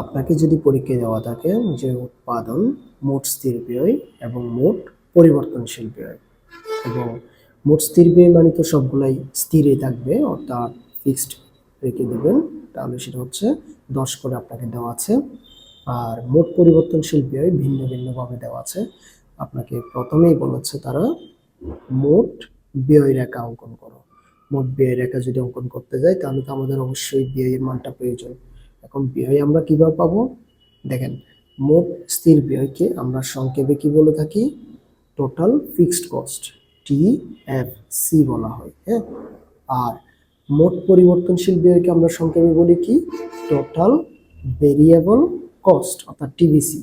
আপনাকে যদি পরীক্ষায় দেওয়া থাকে যে উৎপাদন মোট স্থির ব্যয় এবং মোট পরিবর্তনশীল ব্যয়, এবং মোট স্থির ব্যয় মানে তো সবগুলাই স্থিরে থাকবে, অর্থাৎ ফিক্সড রেখে দেবেন, তাহলে সেটা হচ্ছে দশ করে আপনাকে দেওয়া আছে, আর মোট পরিবর্তনশীল ব্যয় ভিন্ন ভিন্নভাবে দেওয়া আছে। আপনাকে প্রথমেই বলেছে তারা, মোট ব্যয় রেখা অঙ্কন করো। মোট ব্যয় রেখা যদি অঙ্কন করতে যাই, তাহলে তো আমাদের অবশ্যই ব্যয়ের মানটা প্রয়োজন। এখন ব্যয় আমরা কীভাবে পাবো? দেখেন, মোট স্থির ব্যয়কে আমরা সংক্ষেপে কি বলে থাকি? Total fixed cost T F C বলা হয় হ্যাঁ? আর মোট পরিবর্তনশীল ব্যয়কে আমরা সংক্ষেপে বলি কি? টোটাল ভেরিয়েবল কস্ট অর্থাৎ টিভিসি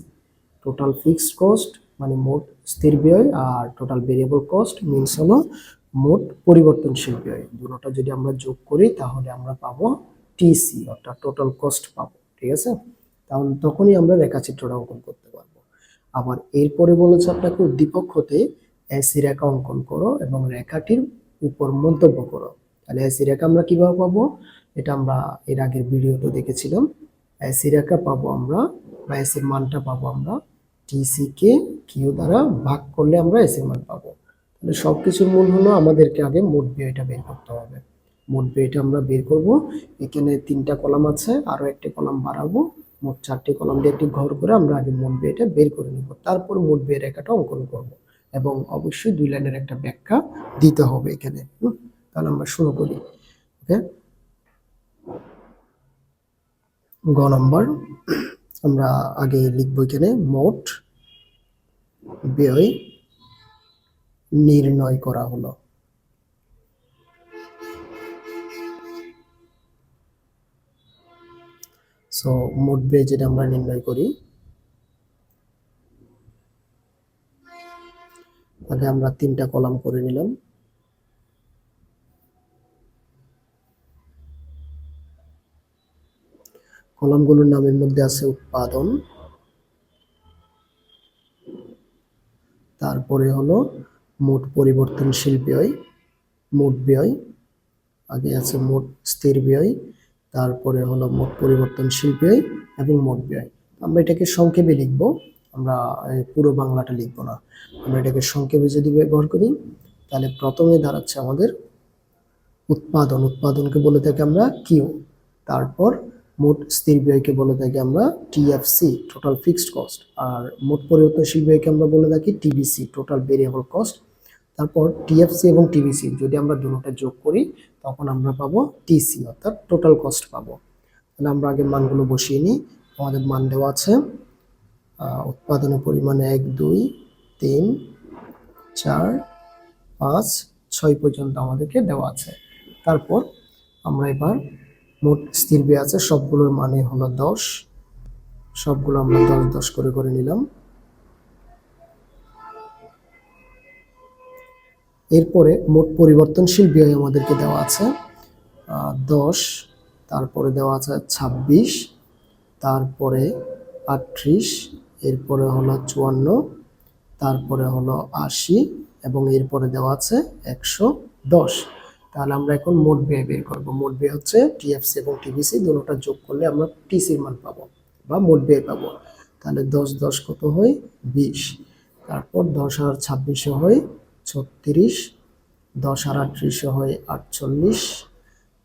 টোটাল ফিক্সড কস্ট মানে মোট স্থির ব্যয় আর টোটাল ভেরিয়েবল কস্ট মিনস হলো মোট পরিবর্তনশীল ব্যয়। দুটোটা যদি আমরা যোগ করি, তাহলে আমরা পাবো টিসি অর্থাৎ টোটাল কস্ট পাবো, ঠিক আছে? তাহলে তখনই আমরা রেখাচিত্রটা অঙ্কন করতে পারব। আবার এরপরে বলেছে আপনাকে উদ্দীপক হতে এসি রেখা অঙ্কন করো এবং রেখাটির উপর মন্তব্য করো। তাহলে এসি রেখা আমরা কীভাবে পাবো? এটা আমরা এর আগের ভিডিওতে দেখেছিলাম। এসি রেখা পাবো আমরা বা এসির মানটা পাবো আমরা টিসি কে কিউ দ্বারা ভাগ করলে আমরা এসির মান পাবো। তাহলে সব কিছুর মূল হলো আমাদেরকে আগে মোট ব্যয়টা বের করতে হবে। মোট ব্যয়টা আমরা বের করব। এখানে তিনটা কলাম আছে, আরও একটি কলাম বাড়াবো। মোট চারটি কলাম দিয়ে একটি ঘর করে আমরা আগে মোট ব্যয়টা বের করে নিব। তারপর মোট ব্যয় রেখাটা অঙ্কন করব এবং অবশ্যই দুই লাইনের একটা ব্যাখ্যা দিতে হবে এখানে? তাহলে আমরা শুরু করি। ওকে? গ নম্বর, আমরা আগে লিখব এখানে মোট ব্যয় নির্ণয় করা হলো। সো মোট ব্যয় যেটা আমরা নির্ণয় করি। আগে আমরা তিনটা কলাম করে নিলাম। কলামগুলোর নামের মধ্যে আছে উৎপাদন। তারপরে হলো মোট পরিবর্তনশীল ব্যয়, মোট ব্যয়। আগে আছে মোট স্থির ব্যয় তারপরে হলো মোট পরিবর্তনশীল ব্যয় এবং মোট ব্যয়। আমরা এটাকে সংক্ষেপে লিখব। আমরা পুরো বাংলাটা লিখব না। আমরা এটাকে সংক্ষেপে যদি ব্যবহার করি, তাহলে প্রথমে দাঁড়াচ্ছে আমাদের উৎপাদন। উৎপাদনকে বলে থাকি আমরা কিউ তারপর মোট স্থির ব্যয়কে বলে থাকি আমরা টিএফসি টোটাল ফিক্সড কস্ট আর মোট পরিবর্তনশীল ব্যয়কে আমরা বলে থাকি টিবিসি টোটাল ভেরিয়েবল কস্ট তারপর টিএফসি এবং টিবিসি যদি আমরা দুটোটা যোগ করি তখন আমরা পাবো টিসি অর্থাৎ টোটাল কস্ট পাবো। তাহলে আমরা আগে মানগুলো বসিয়ে নিই। আমাদের মান দেওয়া আছে উৎপাদনের পরিমাণ এক, দুই, তিন, চার, পাঁচ, ছয় পর্যন্ত আমাদেরকে দেওয়া আছে। তারপর আমরা এবার মোট স্থির আছে, সবগুলোর মানে হলো দশ। সবগুলো আমরা দশ দশ করে করে নিলাম। এরপরে মোট পরিবর্তনশীল ব্যয় আমাদেরকে দেওয়া আছে দশ, তারপরে দেওয়া আছে ছাব্বিশ, তারপরে আটত্রিশ, এরপরে হলো চুয়ান্ন, তারপরে হলো আশি এবং এরপরে দেওয়া আছে একশো দশ। তাহলে আমরা এখন মোট ব্যয় বের করব। মোট ব্যয় হচ্ছে টিএফসি এবং টিভিসি, দুটোটা যোগ করলে আমরা টিসির মান পাবো বা মোট ব্যয় পাবো। তাহলে দশ দশ কত হয়? বিশ। তারপর দশ আর ছাব্বিশে হয় ছত্রিশ, দশ আর আটত্রিশে হয় আটচল্লিশ,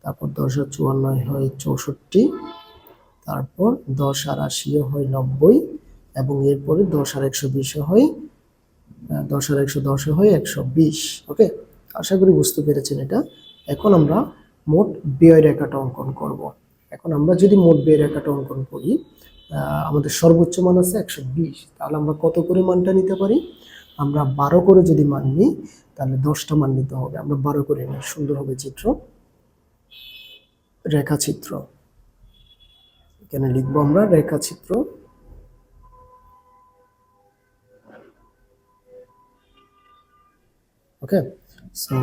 তারপর দশ আর চুয়ান্ন হয় চৌষট্টি, তারপর দশ আর আশিও হয় নব্বই এবং এরপরে দশ আর একশো বিশে হয় দশ আর একশো দশে হয় একশো বিশ ওকে আশা করি বুঝতে পেরেছেন এটা। এখন আমরা মোট ব্যয় রেখাটা অঙ্কন করব। এখন আমরা যদি মোট ব্যয় রেখাটা অঙ্কন করি আমাদের সর্বোচ্চ মান আছে একশো বিশ, তাহলে আমরা কত করে মানটা নিতে পারি? আমরা বারো করে যদি মান নিই, তাহলে দশটা মান নিতে হবে। আমরা বারো করে নিই, সুন্দর হবে চিত্র। রেখাচিত্র। এখানে লিখব আমরা রেখাচিত্র। ওকে? সো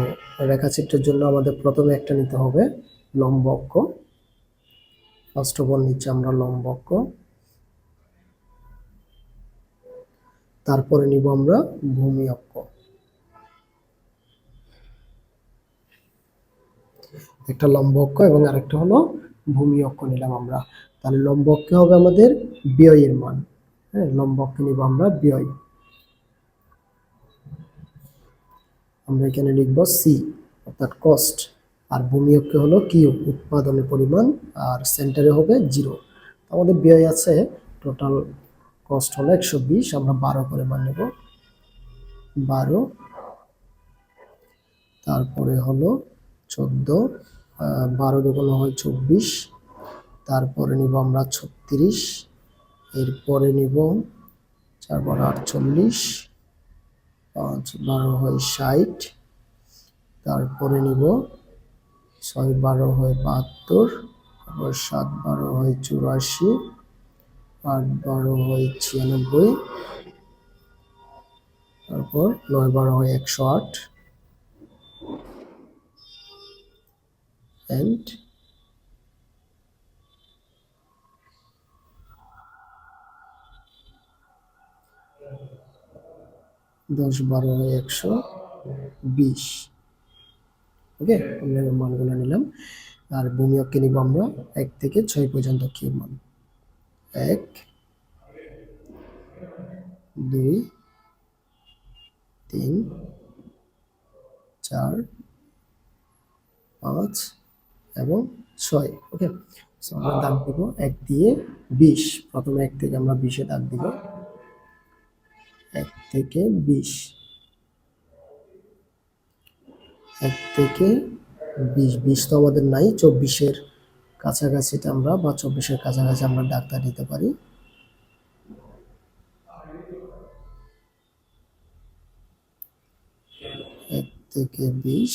রেখাচিত্রের জন্য আমাদের প্রথমে একটা নিতে হবে লম্ব অক্ষ ফার্স্ট অফ অল নিচ্ছে আমরা লম্ব অক্ষ তারপরে নিব আমরা ভূমি অক্ষ। একটা লম্ব অক্ষ এবং আরেকটা হলো ভূমি অক্ষ নিলাম আমরা। তাহলে লম্বককে হবে আমাদের ব্যয়ের মান। হ্যাঁ লম্বককে নিব আমরা ব্যয়। আমরা এখানে লিখব সি অর্থাৎ কস্ট আর ভূমিয়ককে হলো কিউ উৎপাদনের পরিমাণ, আর সেন্টারে হবে জিরো আমাদের ব্যয় আছে টোটাল কস্ট হলো একশো বিশ, আমরা বারো করে মান নেব। বারো। তারপরে হলো চোদ্দ বারো দোকানো হয় চব্বিশ, তারপরে নিব আমরা ছত্রিশ, এরপরে নিব চার আটচল্লিশ, পাঁচ বারো হয় ষাট, তারপরে নিব ছয় বারো হয় বাহাত্তর তারপর সাত বারো হয় চুরাশি আট বারো হয় ছিয়ানব্বই, তারপর নয়, বারো হয় একশো আট। অ্যান্ড দশ, বারো হয় একশো বিশ। ওকে আমরা মানগুলো নিলাম। আর ভূমিয়ককে নিব আমরা এক থেকে ছয় পর্যন্ত কি মান? এক দুই তিন চার পাঁচ এবং ছয়। ওকে সো আমরা দাগ দিব এক দিয়ে বিশ। প্রথমে এক থেকে আমরা বিশে দাগ দিব। এক থেকে বিশ। এক থেকে বিশ। বিশ তো আমাদের নাই চব্বিশের। কাছাকাছিটা আমরা বা চব্বিশের কাছাকাছি আমরা ডাক্তার দিতে পারি। এক থেকে বিশ,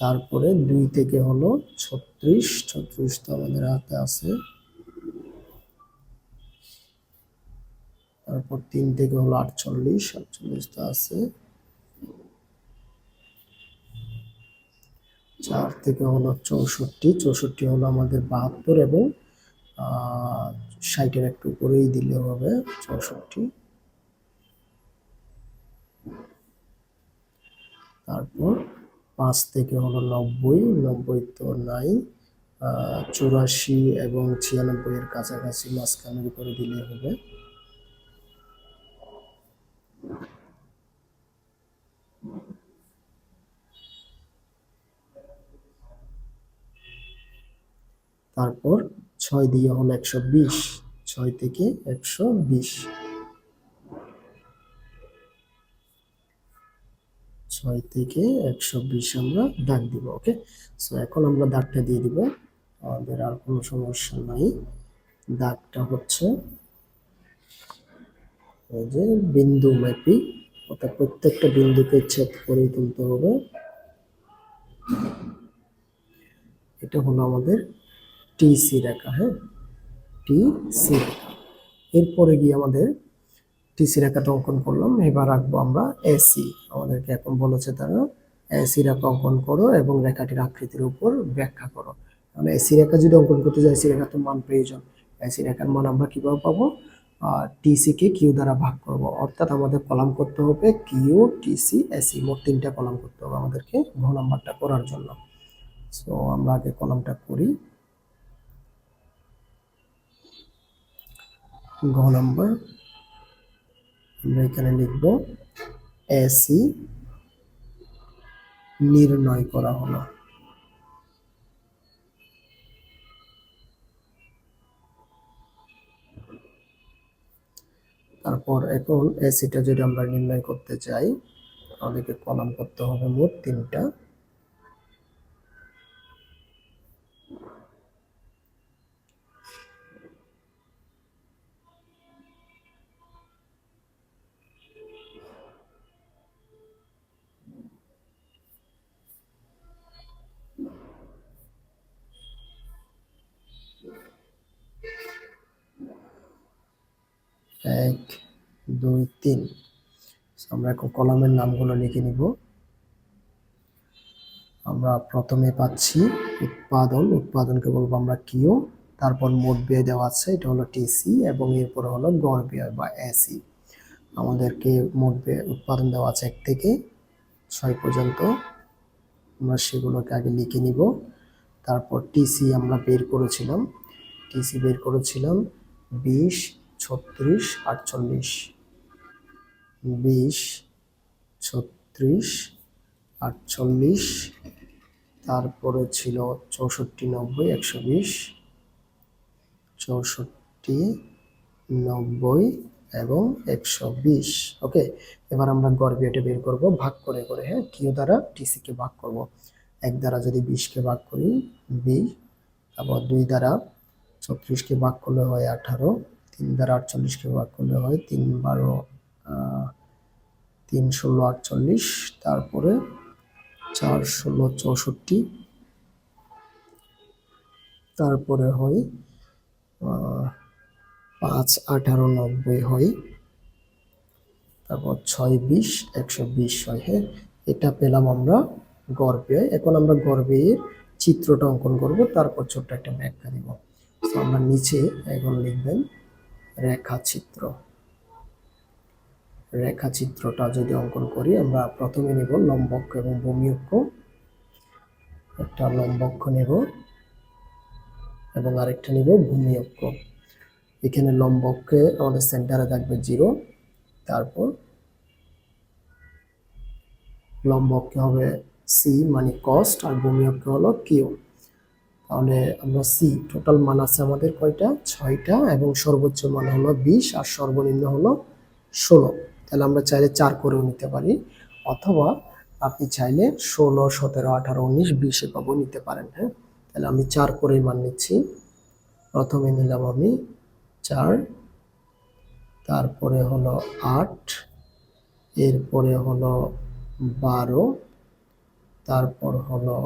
তারপরে দুই থেকে হলো ছত্রিশ ছত্রিশ তো আমাদের হাতে আছে। তারপর তিন থেকে হলো আটচল্লিশ আটচল্লিশ তো আছে। চার থেকে হলো চৌষট্টি চৌষট্টি হলো আমাদের বাহাত্তর এবং আহ, ষাটের একটু উপরেই দিলে হবে চৌষট্টি। তারপর পাঁচ থেকে হলো নব্বই নব্বই তো নাই আহ, চুরাশি এবং ছিয়ানব্বই এর কাছাকাছি মাঝখানের উপরে দিলে হবে। তারপর ছয় দিয়ে হলো একশো বিশ, ছয় থেকে একশো বিশ। ছয় থেকে একশো বিশ আমরা দাগ দিব, ওকে? সো এখন আমরা দাগটা দিয়ে দিব। আমাদের আর কোনো সমস্যা নাই। দাগটা হচ্ছে এই যে বিন্দু ম্যাপি অর্থাৎ প্রত্যেকটা বিন্দুকে ছেদ করে তুলতে হবে। এটা হলো আমাদের টিসি রেখা হ্যাঁ? টিসি রেখা। এরপরে গিয়ে আমাদের টিসি রেখাটা অঙ্কন করলাম। এবার রাখব আমরা এসি আমাদেরকে এখন বলেছে তারা এসি রেখা অঙ্কন করো এবং রেখাটির আকৃতির উপর ব্যাখ্যা করো। মানে এসি রেখা যদি অঙ্কন করতে যাই এসি রেখার তো মান প্রয়োজন। এসি রেখার মান আমরা কীভাবে পাবো? টিসি কে কিউ দ্বারা ভাগ করব। অর্থাৎ আমাদের কলাম করতে হবে কিউ টিসি এসি মোট তিনটা কলাম করতে হবে আমাদেরকে ঘ নাম্বারটা করার জন্য। সো আমরা আগে কলামটা করি। ঘ নাম্বার। আমরা এখানে লিখব এসি নির্ণয় করা হলো। তারপর এখন এসিটা যদি আমরা নির্ণয় করতে চাই আমাদেরকে কলাম করতে হবে মোট তিনটা? এক, দুই, তিন। আমরা কলামের নামগুলো লিখে নিব। আমরা প্রথমে পাচ্ছি উৎপাদন। উৎপাদনকে বলব আমরা কিউ তারপর মোট ব্যয় দেওয়া আছে, এটা হলো টিসি এবং এরপরে হলো গড় ব্যয় বা এসি। আমাদেরকে মোট ব্যয় উৎপাদন দেওয়া আছে এক থেকে ছয় পর্যন্ত। আমরা সেগুলোকে আগে লিখে নিব। তারপর টিসি আমরা বের করেছিলাম। টিসি বের করেছিলাম বিশ ছত্রিশ, আটচল্লিশ, বিশ, ছত্রিশ, আটচল্লিশ, তারপরে ছিল চৌষট্টি, নব্বই, একশো বিশ, চৌষট্টি, নব্বই এবং একশো বিশ। ওকে এবার আমরা বিয়েটা বের করব, ভাগ করে করে হ্যাঁ কিউ দ্বারা টিসিকে ভাগ করব। এক দ্বারা যদি বিশকে ভাগ করি বিশ তারপর দুই দ্বারা ছত্রিশকে ভাগ করলে হয় আঠারো তিন দ্বারা আটচল্লিশকে ভাগ করলে হয় তিন বারো তিন ষোলো আটচল্লিশ, তারপরে চার ষোলো চৌষট্টি, তারপরে হয় পাঁচ আঠারো নব্বই হয়, তারপর ছয় বিশ, একশো বিশ হয়। হ্যাঁ এটা পেলাম আমরা গর্বে। এখন আমরা গর্বে চিত্রটা অঙ্কন করব, তারপর ছোট্ট একটা ব্যাখ্যা দিব। আমরা নিচে এখন লিখবেন। রেখাচিত্র। রেখাচিত্রটা যদি অঙ্কন করি, আমরা প্রথমে নেব লম্বক্ষ এবং ভূমিয়ক্ষ একটা লম্বক্ষ নেব এবং আরেকটা নেব ভূমিয়ক্ষ এখানে লম্বককে আমাদের সেন্টারে থাকবে জিরো। তারপর লম্বককে হবে সি মানে কস্ট আর ভূমিয়ককে হলো কিউ তাহলে আমরা সি টোটাল মান আছে আমাদের কয়টা? ছয়টা, এবং সর্বোচ্চ মান হলো বিশ, আর সর্বনিম্ন হলো ষোলো। তাহলে আমরা চাইলে চার করেও নিতে পারি, অথবা আপনি চাইলে ষোলো, সতেরো, আঠারো, উনিশ, বিশ এভাবেও নিতে পারেন হ্যাঁ? তাহলে আমি চার করেই মান নিচ্ছি। প্রথমে নিলাম আমি চার, তারপরে হলো আট, এরপরে হলো বারো, তারপর হলো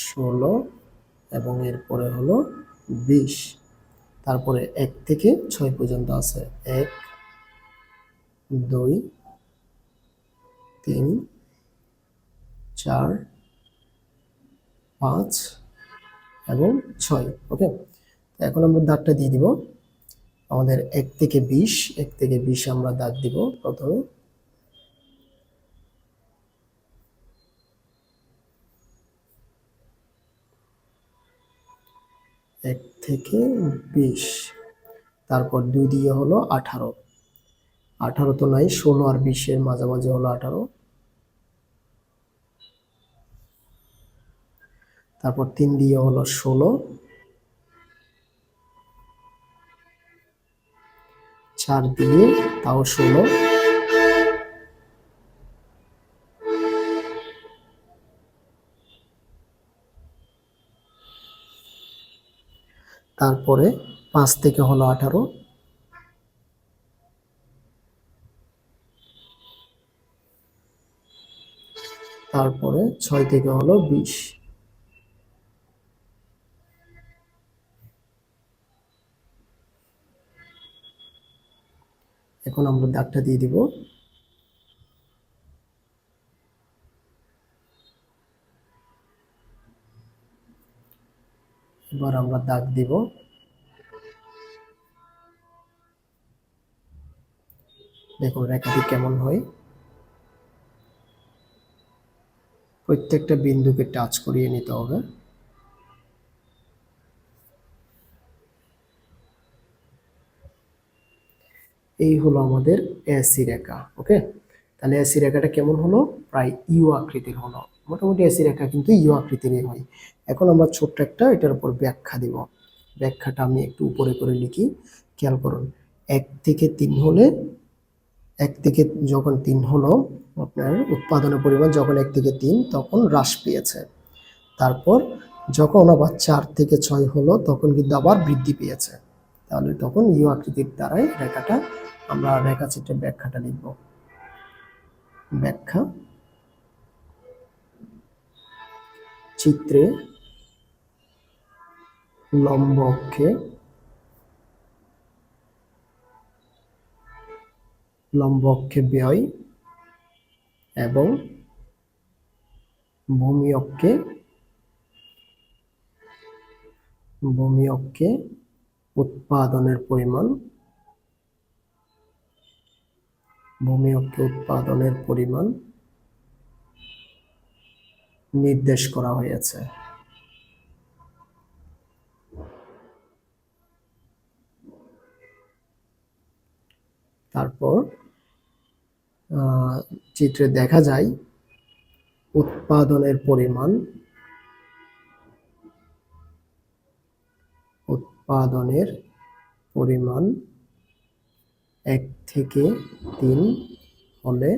ষোলো এবং এরপরে হলো বিশ। তারপরে এক থেকে ছয় পর্যন্ত আছে। এক, দুই, তিন, চার, পাঁচ এবং ছয়। ওকে? এখন আমরা দাগটা দিয়ে দিব। আমাদের এক থেকে বিশ, এক থেকে বিশ আমরা দাগ দিব প্রথমে। এক থেকে বিশ। তারপর দুই দিয়ে হলো আঠারো। আঠারো তো নাই, ষোলো আর বিশের মাঝামাঝি হলো আঠারো। তারপর তিন দিয়ে হলো ষোলো। চার দিয়ে তাও ষোলো। তারপরে পাঁচ থেকে হলো আঠারো। তারপরে ছয় থেকে হলো বিশ। এখন আমরা দাগটা দিয়ে দিব এবার আমরা দাগ দিব। দেখুন রেখাটি কেমন হয়? প্রত্যেকটা বিন্দুকে টাচ করিয়ে নিতে হবে। এই হলো আমাদের এসি রেখা, ওকে? তাহলে এসি রেখাটা কেমন হলো? প্রায় ইউ আকৃতির হলো। মোটামুটি এসি রেখা কিন্তু ইউ আকৃতিরই হয়। এখন আমরা ছোট্ট একটা এটার উপর ব্যাখ্যা দিব। ব্যাখ্যাটা আমি একটু উপরে করে লিখি। খেয়াল করুন, এক থেকে তিন হলে, এক থেকে যখন তিন হলো, আপনার উৎপাদনের পরিমাণ যখন এক থেকে তিন, তখন হ্রাস পেয়েছে। তারপর যখন আবার চার থেকে ছয় হলো, তখন কিন্তু আবার বৃদ্ধি পেয়েছে। তাহলে তখন ইউ আকৃতির দ্বারাই রেখাটা আমরা রেখাচিত্রের ব্যাখ্যাটা লিখব। ব্যাখ্যা চিত্রে লম্ব অক্ষে লম্ব অক্ষে ব্যয় এবং ভূমি অক্ষে ভূমি অক্ষে উৎপাদনের পরিমাণ ভূমি অক্ষে উৎপাদনের পরিমাণ নির্দেশ করা হয়েছে। তারপর চিত্রে দেখা যায়, উৎপাদনের পরিমাণ উৎপাদনের পরিমাণ এক থেকে তিন হলে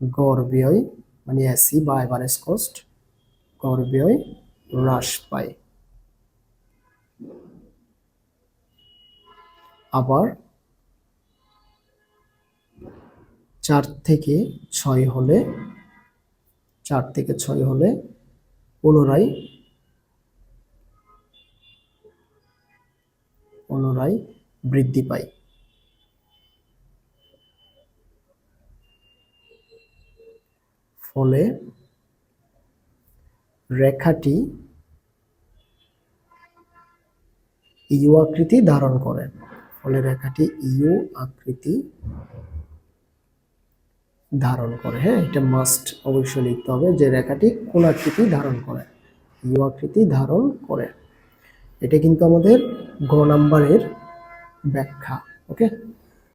গড় ব্যয় মানে এসি বা এভারেজ কস্ট গড় ব্যয় হ্রাস পায়। আবার চার থেকে ছয় হলে, চার থেকে ছয় হলে পুনরায় পুনরায় বৃদ্ধি পায়। ফলে রেখাটি ইউ আকৃতি ধারণ করে। ফলে রেখাটি ইউ আকৃতি ধারণ করে। হ্যাঁ এটা মাস্ট অবশ্যই লিখতে হবে যে রেখাটি কোন আকৃতি ধারণ করে। ইউ আকৃতি ধারণ করে। এটা কিন্তু আমাদের গ নাম্বারের ব্যাখ্যা ওকে